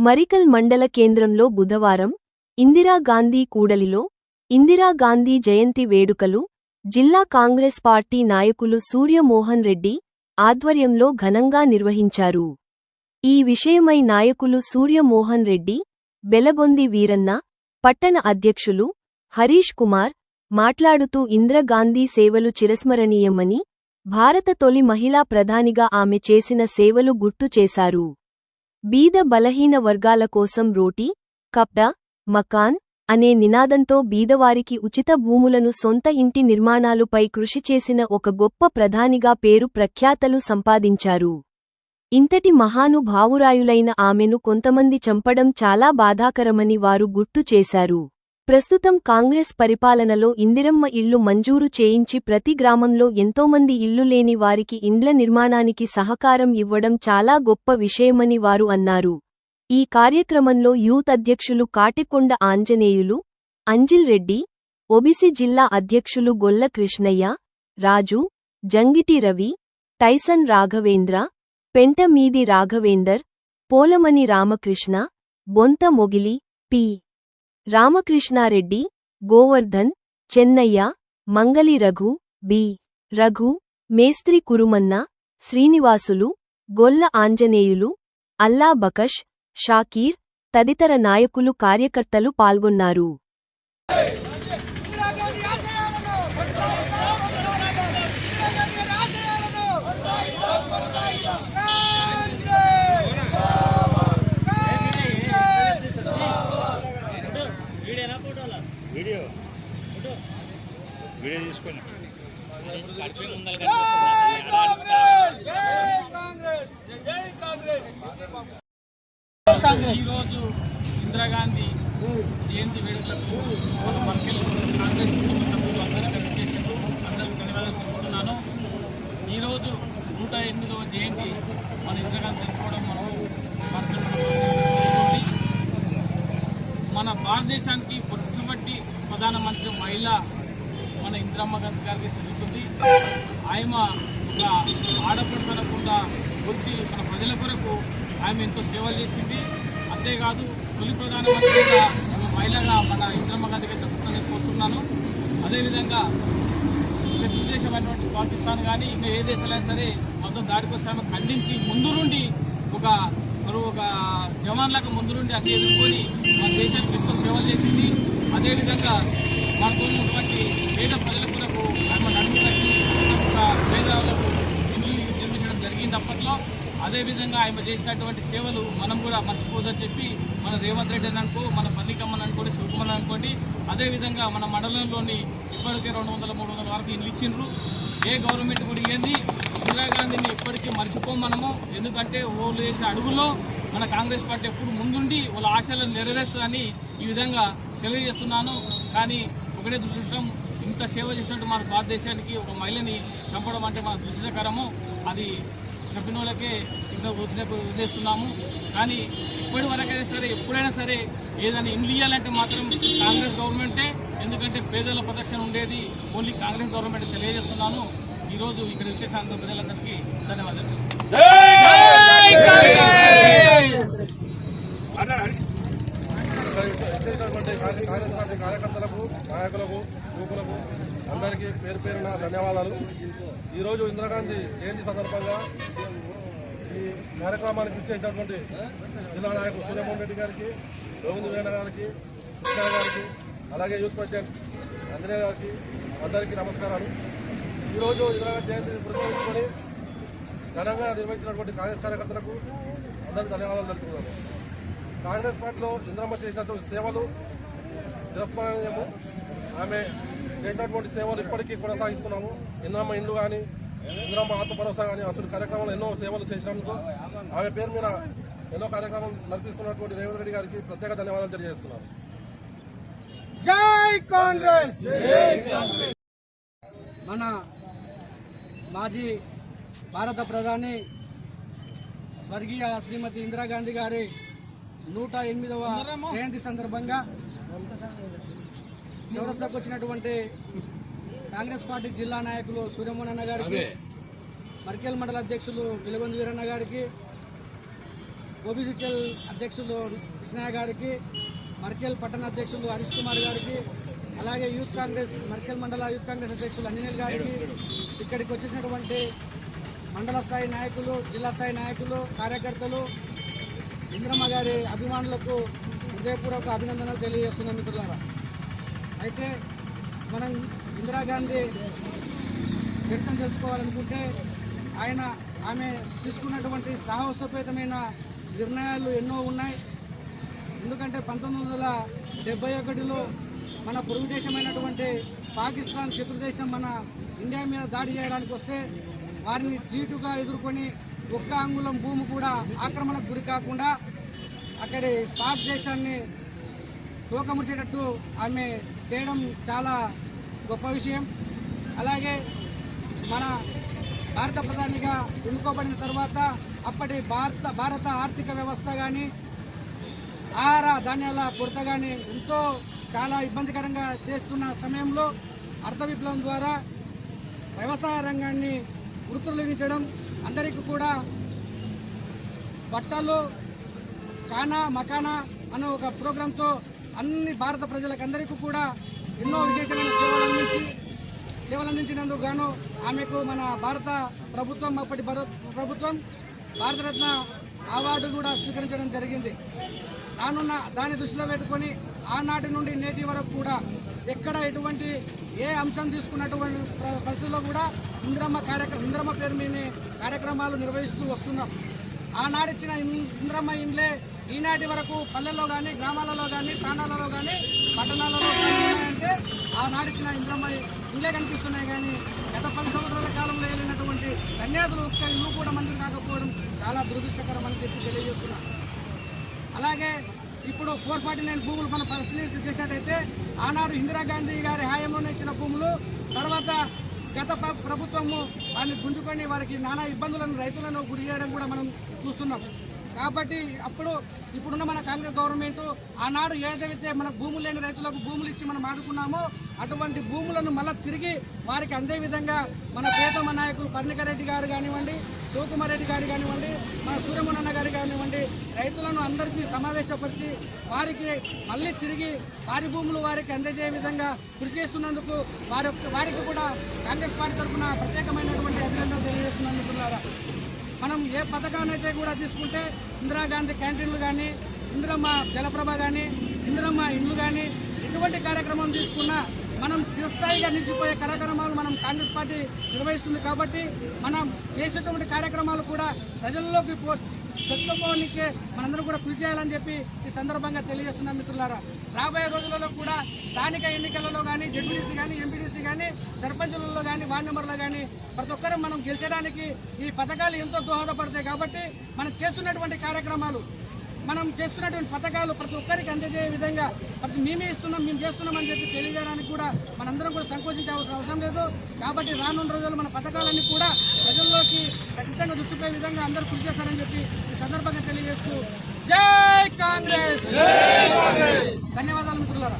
మరికల్ మండల కేంద్రంలో బుధవారం ఇందిరాగాంధీ కూడలిలో ఇందిరాగాంధీ జయంతి వేడుకలు జిల్లా కాంగ్రెస్ పార్టీ నాయకులు సూర్యమోహన్ రెడ్డి ఆధ్వర్యంలో ఘనంగా నిర్వహించారు. ఈ విషయమై నాయకులు సూర్యమోహన్ రెడ్డి బెలగొంది వీరన్న పట్టణ అధ్యక్షులు హరీష్ కుమార్ మాట్లాడుతూ ఇందిరాగాంధీ సేవలు చిరస్మరణీయమని భారత తొలి మహిళా ప్రధానిగా ఆమె చేసిన సేవలు గుర్తు చేశారు. బీద బలహీన వర్గాల కోసం రోటీ కప్డా మకాన్ అనే నినాదంతో బీదవారికి ఉచిత భూములను సొంత ఇంటి నిర్మాణాలుపై కృషి చేసిన ఒక గొప్ప ప్రధానిగా పేరు ప్రఖ్యాతలు సంపాదించారు. ఇంతటి మహానుభావురాయులైన ఆమెను కొంతమంది చంపడం చాలా బాధాకరమని వారు గుర్తు చేశారు. ప్రస్తుతం కాంగ్రెస్ పరిపాలనలో ఇందిరమ్మ ఇల్లు మంజూరు చేయించి ప్రతి గ్రామంలో ఎంతోమంది ఇల్లు లేని వారికి ఇండ్ల నిర్మాణానికి సహకారం ఇవ్వడం చాలా గొప్ప విషయమని వారు అన్నారు. ఈ కార్యక్రమంలో యూత్ అధ్యక్షులు కాటికొండ ఆంజనేయులు అంజిల్ రెడ్డి ఒబిసి జిల్లా అధ్యక్షులు Golla Krishnaiah Raju Jangiti Ravi Tyson Raghavendra Pentamidi Raghavender Polamani Ramakrishna Bonta Mogili P. Ramakrishnareddy Govardhan Chennaiah Mangali Raghu B. Raghu మేస్త్రి కురుమన్న శ్రీనివాసులు గొల్ల ఆంజనేయులు అల్లా బకష్ షాకీర్ తదితర నాయకులు కార్యకర్తలు పాల్గొన్నారు. ఈరోజు ఇందిరాగాంధీ జయంతి వేడుకలకు మన కాంగ్రెస్ కుటుంబ సభ్యులు అందరూ కలిసి చేశారు అందరూ ధన్యవాదాలు తెలుపుతున్నాను ఈరోజు నూట ఎనిమిదవ జయంతి మన ఇందిరాగాంధీ జరుపుకోవడం మనం మర్కెల్ మన భారతదేశానికి మొట్టమొదటి ప్రధానమంత్రి మహిళ మన ఇందిరమ్మ గారికి చెందుతుంది. ఆయమ ఒక ఆడపడుతునకుండా వచ్చి మన ప్రజల కొరకు ఆమె ఎంతో సేవలు చేసింది. అంతేకాదు తొలి ప్రధానమంత్రిగా ఒక మహిళగా మన ఇందిరమ్మ గారికి చెప్తుందని కోరుతున్నాను అదేవిధంగా శత్రు దేశమైనటువంటి పాకిస్తాన్ కానీ ఇంకా ఏ దేశాలైనా సరే మొత్తం దాడికి వస్తే ఆమె ఖండించి ముందు నుండి ఒక మరో ఒక జవాన్లకు ముందు నుండి అన్ని ఎదుర్కొని మన దేశానికి ఎంతో సేవలు చేసింది. అదేవిధంగా మనతో ఉన్నటువంటి పేద ప్రజల కొరకు ఆమె పేదలకు ఇల్లు నిర్మించడం జరిగింది అప్పట్లో. అదేవిధంగా ఆయన చేసినటువంటి సేవలు మనం కూడా మర్చిపోదని చెప్పి మన రేవంత్ రెడ్డి అని అనుకో మన పన్నికమ్మని అనుకోండి శివకుమార్ అనుకోండి అదేవిధంగా మన మండలంలోని ఇప్పటికే రెండు వందల మూడు వందల వరకు ఇల్లు ఇచ్చిండ్రు. ఏ గవర్నమెంట్ కూడా ఇవ్వండి ఇందిరాగాంధీని ఇప్పటికీ మర్చిపోం మనము. ఎందుకంటే వాళ్ళు వేసే అడుగులో మన కాంగ్రెస్ పార్టీ ఎప్పుడు ముందుండి వాళ్ళ ఆశలను నెరవేరుస్తుందని ఈ విధంగా తెలియజేస్తున్నాను. కానీ ఒకటే దురదృష్టం ఇంత సేవ చేసినట్టు మన భారతదేశానికి ఒక మహిళని చంపడం అంటే మన దురదృష్టకరము. అది చెప్పిన వాళ్ళకే ఇంకా వదిలే వదిలేస్తున్నాము. కానీ ఇప్పటి వరకైనా సరే ఎప్పుడైనా సరే ఏదైనా ఇండ్లు ఇవ్వాలంటే మాత్రం కాంగ్రెస్ గవర్నమెంటే ఎందుకంటే పేదల ప్రదర్శన ఉండేది. ఓన్లీ కాంగ్రెస్ గవర్నమెంట్ తెలియజేస్తున్నాను. ఈరోజు ఇక్కడ విశేషాంధ్ర ప్రజలందరికీ ధన్యవాదాలు. చేసినటువంటి కాంగ్రెస్ పార్టీ కార్యకర్తలకు నాయకులకు యువకులకు అందరికీ పేరు పేరున ధన్యవాదాలు. ఈరోజు ఇందిరాగాంధీ జయంతి సందర్భంగా ఈ కార్యక్రమానికి ఇచ్చేసినటువంటి జిల్లా నాయకులు సూర్యమోహన్ రెడ్డి గారికి గోవింద వేణ గారికి కృష్ణ గారికి అలాగే యూత్ ప్రెసిడెంట్ అంజనేయ గారికి అందరికీ నమస్కారాలు. ఈరోజు ఇందిరాగాంధీ జయంతిని పురస్కరించుకొని ఘనంగా నిర్వహించినటువంటి కాంగ్రెస్ కార్యకర్తలకు అందరికీ ధన్యవాదాలు తెలుపుతున్నాను. కాంగ్రెస్ పార్టీలో ఇంద్రమ్మ చేసినటువంటి సేవలు చిరస్మరణీయము ఆమె చేసినటువంటి సేవలు ఇప్పటికీ కొనసాగిస్తున్నాము. ఇంద్రమ్మ ఇండ్లు కానీ ఇంద్రమ్మ ఆత్మ భరోసా కానీ అసలు కార్యక్రమాలు ఎన్నో సేవలు చేసినందుకు ఆమె పేరు మీద ఎన్నో కార్యక్రమాలు నడిపిస్తున్నటువంటి రేవంత్ రెడ్డి గారికి ప్రత్యేక ధన్యవాదాలు తెలియజేస్తున్నాను. జై కాంగ్రెస్! మన మాజీ భారత ప్రధాని స్వర్గీయ శ్రీమతి ఇందిరాగాంధీ గారి నూట ఎనిమిదవ జయంతి సందర్భంగా చౌరస్తాకు వచ్చినటువంటి కాంగ్రెస్ పార్టీ జిల్లా నాయకులు సూర్యమోహన్ గారికి మర్కెల్ మండల అధ్యక్షులు పిలగొంది వీరన్న గారికి ఓబీసీఎల్ అధ్యక్షులు కృష్ణ గారికి మర్కెల్ పట్టణ అధ్యక్షులు హరీష్ కుమార్ గారికి అలాగే యూత్ కాంగ్రెస్ మర్కెల్ మండల యూత్ కాంగ్రెస్ అధ్యక్షులు అంజనేల్ గారికి ఇక్కడికి వచ్చేసినటువంటి మండల స్థాయి నాయకులు జిల్లా స్థాయి నాయకులు కార్యకర్తలు ఇంద్రమ్మ గారి అభిమానులకు హృదయపూర్వక అభినందనలు తెలియజేస్తున్నాం మిత్రులారా. అయితే మనం ఇందిరాగాంధీ చరిత్ర తెలుసుకోవాలనుకుంటే ఆయన ఆమె తీసుకున్నటువంటి సాహసోపేతమైన నిర్ణయాలు ఎన్నో ఉన్నాయి. ఎందుకంటే పంతొమ్మిది వందల డెబ్బై ఒకటిలో మన పొరుగు దేశమైనటువంటి పాకిస్తాన్ శత్రుదేశం మన ఇండియా మీద దాడి చేయడానికి వస్తే వారిని తీటుగా ఎదుర్కొని ఒక్క అంగుళం భూమి కూడా ఆక్రమణకు గురి కాకుండా అక్కడి భారతదేశాన్ని దేశాన్ని తూకముడిచేటట్టు ఆమె చేయడం చాలా గొప్ప విషయం. అలాగే మన భారత ప్రధానిగా ఎన్నుకోబడిన తర్వాత అప్పటి భారత భారత ఆర్థిక వ్యవస్థ కానీ ఆహార ధాన్యాల కొరత కానీ ఎంతో చాలా ఇబ్బందికరంగా చేస్తున్న సమయంలో అర్థ విప్లవం ద్వారా వ్యవసాయ రంగాన్ని వృత్తులగించడం అందరికీ కూడా బట్టలు కానా మకానా అనే ఒక ప్రోగ్రాంతో అన్ని భారత ప్రజలకందరికీ కూడా ఎన్నో విశేషమైన సేవలు అందించి సేవలు అందించినందుకు గాను ఆమెకు మన భారత ప్రభుత్వం అప్పటి ప్రభుత్వం భారతరత్న అవార్డు కూడా స్వీకరించడం జరిగింది. రానున్న దాన్ని దృష్టిలో పెట్టుకొని ఆనాటి నుండి నేటి వరకు కూడా ఎక్కడ ఎటువంటి ఏ అంశం తీసుకున్నటువంటి పరిస్థితుల్లో కూడా ఇంద్రమ్మ కార్యక్రమం ఇంద్రమ్మ పేరు మీద కార్యక్రమాలు నిర్వహిస్తూ వస్తున్నాం. ఆనాడిచ్చిన ఇంద్రమ్మ ఇండ్లే ఈనాటి వరకు పల్లెల్లో కానీ గ్రామాలలో కానీ ప్రాణాలలో కానీ పట్టణాలలో ఉన్నాయంటే ఆనాడిచ్చిన ఇంద్రమ్మ ఇండ్లే కనిపిస్తున్నాయి కానీ గత పది సంవత్సరాల కాలంలో వెళ్ళినటువంటి సన్యాసులు ఒక్క ఇల్లు కూడా మంజూరు కాకపోవడం చాలా దురదృష్టకరం అని చెప్పి తెలియజేస్తున్నాం. అలాగే ఇప్పుడు ఫోర్ ఫార్టీ నైన్ భూములు మనం పరిశీలించి చేసినట్టయితే ఆనాడు ఇందిరాగాంధీ గారి హయాంలోనే ఇచ్చిన భూములు తర్వాత గత ప్రభుత్వము వారిని గుంజుకొని వారికి నానా ఇబ్బందులను రైతులను గురి చేయడం కూడా మనం చూస్తున్నాం. కాబట్టి అప్పుడు ఇప్పుడున్న మన కాంగ్రెస్ గవర్నమెంట్ ఆనాడు ఏదైతే మన భూములు లేని రైతులకు భూములు ఇచ్చి మనం ఆడుకున్నామో అటువంటి భూములను మళ్ళీ తిరిగి వారికి అందే విధంగా మన ప్రియతమ నాయకులు పర్ణికారెడ్డి గారు కానివ్వండి శివకుమార్ రెడ్డి గారు కానివ్వండి మన సూర్యమోహన్ గారు కానివ్వండి రైతులను అందరికీ సమావేశపరిచి వారికి మళ్ళీ తిరిగి వారి భూములు వారికి అందజేయ విధంగా కృషి చేస్తున్నందుకు వారి వారికి కూడా కాంగ్రెస్ పార్టీ తరఫున ప్రత్యేకమైనటువంటి అభినందనలు తెలియజేస్తున్నందుకు మనం ఏ పథకాన్ని అయితే కూడా తీసుకుంటే ఇందిరాగాంధీ క్యాంటీన్లు కానీ ఇందిరమ్మ జలప్రభ కానీ ఇందిరమ్మ ఇండ్లు కానీ ఎటువంటి కార్యక్రమం తీసుకున్నా మనం చిరస్థాయిగా నిలిచిపోయే కార్యక్రమాలు మనం కాంగ్రెస్ పార్టీ నిర్వహిస్తుంది కాబట్టి మనం చేసేటువంటి కార్యక్రమాలు కూడా ప్రజల్లోకి పో మనందరం కూడా కృషి చేయాలని చెప్పి ఈ సందర్భంగా తెలియజేస్తున్నాం మిత్రులారా. రాబోయే రోజులలో కూడా స్థానిక ఎన్నికలలో కానీ జడ్పీటీసీ కానీ ఎంపీటీసీ కానీ సర్పంచులలో కానీ వార్డు మెంబర్లో కానీ ప్రతి ఒక్కరూ మనం గెలిచడానికి ఈ పథకాలు ఎంతో దోహదపడతాయి కాబట్టి మనం చేస్తున్నటువంటి కార్యక్రమాలు మనం చేస్తున్నటువంటి పథకాలు ప్రతి ఒక్కరికి అందజేయ విధంగా ప్రతి మేమే ఇస్తున్నాం మేము చేస్తున్నాం అని చెప్పి తెలియజేయడానికి కూడా మనందరం కూడా సంకోచించే అవసరం లేదు. కాబట్టి రానున్న రోజుల్లో మన పథకాలన్నీ కూడా ప్రజల్లోకి ఖచ్చితంగా దుచ్చిపోయే విధంగా అందరూ కృషి చేస్తారని చెప్పి ఈ సందర్భంగా తెలియజేస్తూ జై కాంగ్రెస్! ధన్యవాదాలు మిత్రులారా.